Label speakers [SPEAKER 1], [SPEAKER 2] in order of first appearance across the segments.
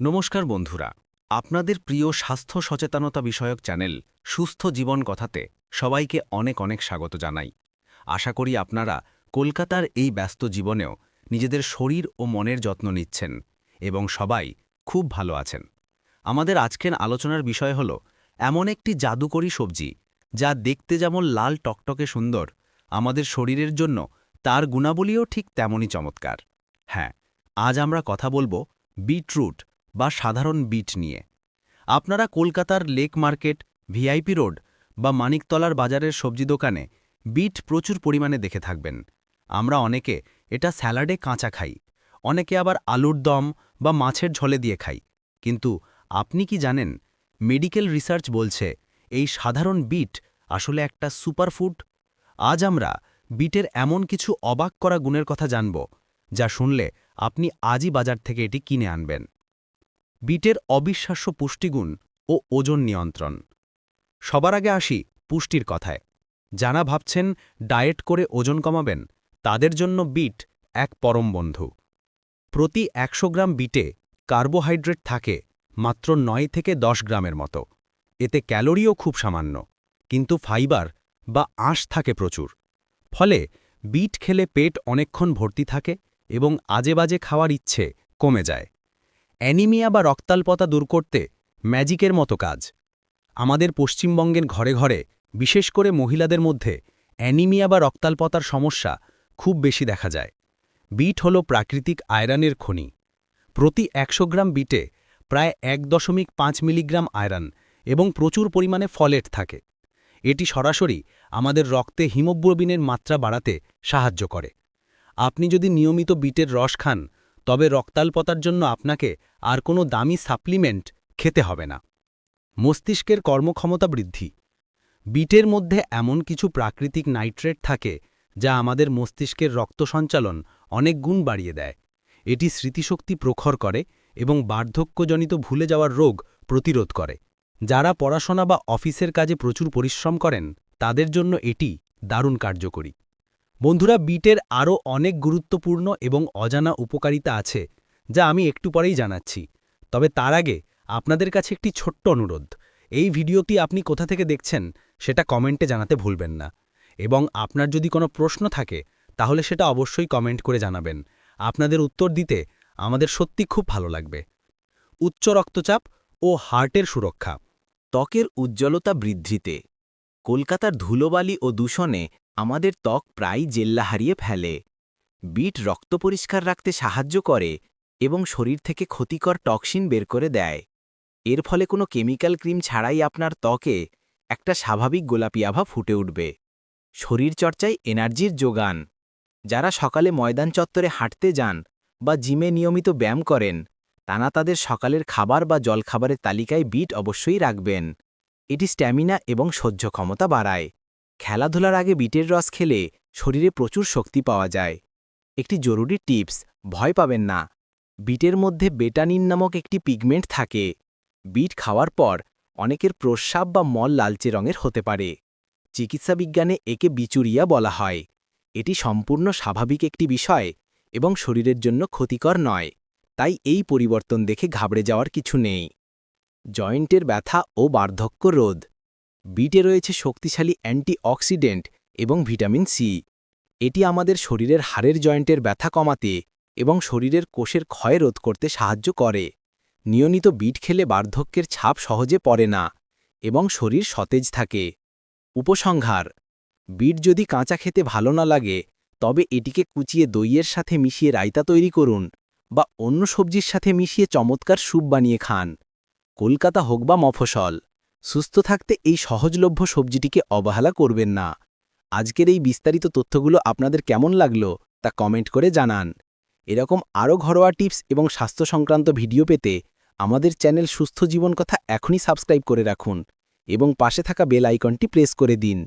[SPEAKER 1] নমস্কার বন্ধুরা, আপনাদের প্রিয় স্বাস্থ্য সচেতনতা বিষয়ক চ্যানেল সুস্থ জীবন কথাতে সবাইকে অনেক অনেক স্বাগত জানাই। আশা করি আপনারা কলকাতার এই ব্যস্ত জীবনেও নিজেদের শরীর ও মনের যত্ন নিচ্ছেন এবং সবাই খুব ভালো আছেন। আমাদের আজকের আলোচনার বিষয় হল এমন একটি জাদুকরী সবজি যা দেখতে যেমন লাল টকটকে সুন্দর, আমাদের শরীরের জন্য তার গুণাবলীও ঠিক তেমনই চমৎকার। হ্যাঁ আজ আমরা কথা বলব বিটরুট বা সাধারণ বিট নিয়ে। আপনারা কলকাতার লেক মার্কেট, ভিআইপি রোড বা মানিকতলার বাজারের সবজি দোকানে বিট প্রচুর পরিমাণে দেখে থাকবেন। আমরা অনেকে এটা স্যালাডে কাঁচা খাই, অনেকে আবার আলুর দম বা মাছের ঝলে দিয়ে খাই। কিন্তু আপনি কি জানেন, মেডিকেল রিসার্চ বলছে এই সাধারণ বিট আসলে একটা সুপারফুড? আজ আমরা বিটের এমন কিছু অবাক করা গুণের কথা জানব, যা শুনলে আপনি আজই বাজার থেকে এটি কিনে আনবেন। বিটের অবিশ্বাস্য পুষ্টিগুণ ও ওজন নিয়ন্ত্রণ। সবার আগে আসি পুষ্টির কথায়। যারা ভাবছেন ডায়েট করে ওজন কমাবেন, তাদের জন্য বিট এক পরম বন্ধু। প্রতি একশো গ্রাম বিটে কার্বোহাইড্রেট থাকে মাত্র নয় থেকে দশ গ্রামের মতো। এতে ক্যালোরিও খুব সামান্য, কিন্তু ফাইবার বা আঁশ থাকে প্রচুর। ফলে বিট খেলে পেট অনেকক্ষণ ভর্তি থাকে এবং আজেবাজে খাওয়ার ইচ্ছে কমে যায়। অ্যানিমিয়া বা রক্তাল্পতা দূর করতে ম্যাজিকের মতো কাজ। আমাদের পশ্চিমবঙ্গের ঘরে ঘরে, বিশেষ করে মহিলাদের মধ্যে, অ্যানিমিয়া বা রক্তাল্পতার সমস্যা খুব বেশি দেখা যায়। বিট হল প্রাকৃতিক আয়রনের খনি। প্রতি একশো গ্রাম বিটে প্রায় এক দশমিক পাঁচ মিলিগ্রাম আয়রন এবং প্রচুর পরিমাণে ফলেট থাকে। এটি সরাসরি আমাদের রক্তে হিমোগ্লোবিনের মাত্রা বাড়াতে সাহায্য করে। আপনি যদি নিয়মিত বিটের রস খান তবে রক্তাল্পতার জন্য আপনাকে আর কোনো দামি সাপ্লিমেন্ট খেতে হবে না। মস্তিষ্কের কর্মক্ষমতা বৃদ্ধি। বিটের মধ্যে এমন কিছু প্রাকৃতিক নাইট্রেট থাকে যা আমাদের মস্তিষ্কের রক্ত সঞ্চালন অনেক গুণ বাড়িয়ে দেয়। এটি স্মৃতিশক্তি প্রখর করে এবং বার্ধক্যজনিত ভুলে যাওয়ার রোগ প্রতিরোধ করে। যারা পড়াশোনা বা অফিসের কাজে প্রচুর পরিশ্রম করেন, তাদের জন্য এটি দারুণ কার্যকরী। বন্ধুরা, বিটের আরও অনেক গুরুত্বপূর্ণ এবং অজানা উপকারিতা আছে, যা আমি একটু পরেই জানাচ্ছি। তবে তার আগে আপনাদের কাছে একটি ছোট্ট অনুরোধ। এই ভিডিওটি আপনি কোথা থেকে দেখছেন, সেটা কমেন্টে জানাতে ভুলবেন না। এবং আপনার যদি কোনো প্রশ্ন থাকে, তাহলে সেটা অবশ্যই কমেন্ট করে জানাবেন। আপনাদের উত্তর দিতে আমাদের সত্যি খুব ভালো লাগবে। উচ্চ রক্তচাপ ও হার্টের সুরক্ষা।
[SPEAKER 2] ত্বকের উজ্জ্বলতা বৃদ্ধিতে। কলকাতার ধুলোবালি ও দূষণে আমাদের ত্বক প্রায় জেল্লা হারিয়ে ফেলে। বিট রক্ত পরিষ্কার রাখতে সাহায্য করে এবং শরীর থেকে ক্ষতিকর টক্সিন বের করে দেয়। এর ফলে কোনো কেমিক্যাল ক্রিম ছাড়াই আপনার ত্বকে একটা স্বাভাবিক গোলাপি আভা ফুটে উঠবে। শরীরচর্চায় এনার্জির যোগান। যারা সকালে ময়দান চত্বরে হাঁটতে যান বা জিমে নিয়মিত ব্যায়াম করেন, তারা তাদের সকালের খাবার বা জলখাবারের তালিকায় বিট অবশ্যই রাখবেন। এটি স্ট্যামিনা এবং সহ্য ক্ষমতা বাড়ায়। খেলাধুলার আগে বিটের রস খেলে শরীরে প্রচুর শক্তি পাওয়া যায়। একটি জরুরি টিপস, ভয় পাবেন না। বিটের মধ্যে বেটানিন নামক একটি পিগমেন্ট থাকে। বিট খাওয়ার পর অনেকের প্রস্রাব বা মল লালচে রঙের হতে পারে। চিকিৎসাবিজ্ঞানে একে বিচুরিয়া বলা হয়। এটি সম্পূর্ণ স্বাভাবিক একটি বিষয় এবং শরীরের জন্য ক্ষতিকর নয়। তাই এই পরিবর্তন দেখে ঘাবড়ে যাওয়ার কিছু নেই। জয়েন্টের ব্যথা ও বার্ধক্য রোধ। বিটে রয়েছে শক্তিশালী অ্যান্টিঅক্সিডেন্ট এবং ভিটামিন সি। এটি আমাদের শরীরের হাড়ের জয়েন্টের ব্যথা কমাতে এবং শরীরের কোষের ক্ষয় রোধ করতে সাহায্য করে। নিয়মিত বিট খেলে বার্ধক্যের ছাপ সহজে পড়ে না এবং শরীর সতেজ থাকে। উপসংহার, বিট যদি কাঁচা খেতে ভালো না লাগে, তবে এটিকে কুচিয়ে দইয়ের সাথে মিশিয়ে রায়তা তৈরি করুন বা অন্য সবজির সাথে মিশিয়ে চমৎকার স্যুপ বানিয়ে খান। কলকাতা হোক বা মফসল সুস্থ থাকতে এই সহজলভ্য সবজিটিকে অবহেলা করবেন না। আজকের এই বিস্তারিত তথ্যগুলো আপনাদের কেমন লাগল তা কমেন্ট করে জানান। এরকম আরও ঘরোয়া টিপস এবং স্বাস্থ্য সংক্রান্ত ভিডিও পেতে আমাদের চ্যানেল সুস্থ জীবন কথা এখনই সাবস্ক্রাইব করে রাখুন এবং পাশে থাকা বেল আইকনটি প্রেস করে দিন।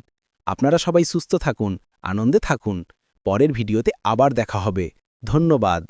[SPEAKER 2] আপনারা সবাই সুস্থ থাকুন, আনন্দে থাকুন। পরের ভিডিওতে আবার দেখা হবে। ধন্যবাদ।